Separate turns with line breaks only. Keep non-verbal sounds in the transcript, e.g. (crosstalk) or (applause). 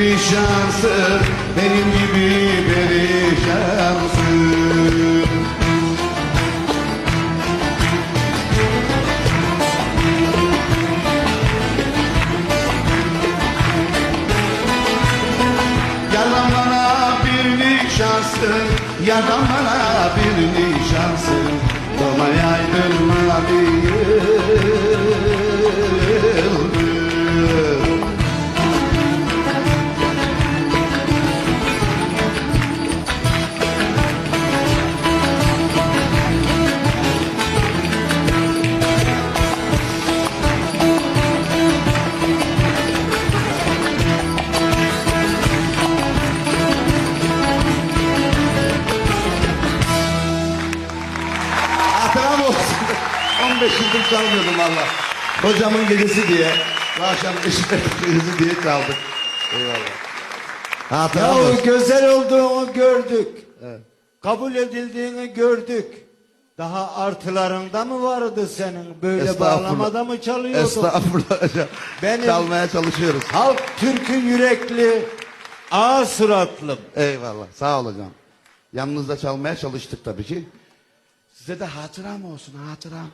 perişansın Benim gibi perişansın. Yalan bana bir nişansın Yalan bana bir nişansın. Yaydırma 15 yıldır çalmıyordum valla. Hocamın gecesi diye. Bu akşam (laughs) gecesi diye çaldık. Eyvallah.
Ya
olsun.
güzel olduğunu gördük. Kabul edildiğini gördük. Daha artılarında mı vardı senin? Böyle
Estağfurullah.
bağlamada mı çalıyordun?
Estağfurullah hocam. (laughs)
Benim-
Çalmaya çalışıyoruz.
Halk türkü yürekli, ağ suratlı.
Eyvallah. Sağ ol hocam. Yanınızda çalmaya çalıştık tabii ki. Size de hatıram olsun hatıram.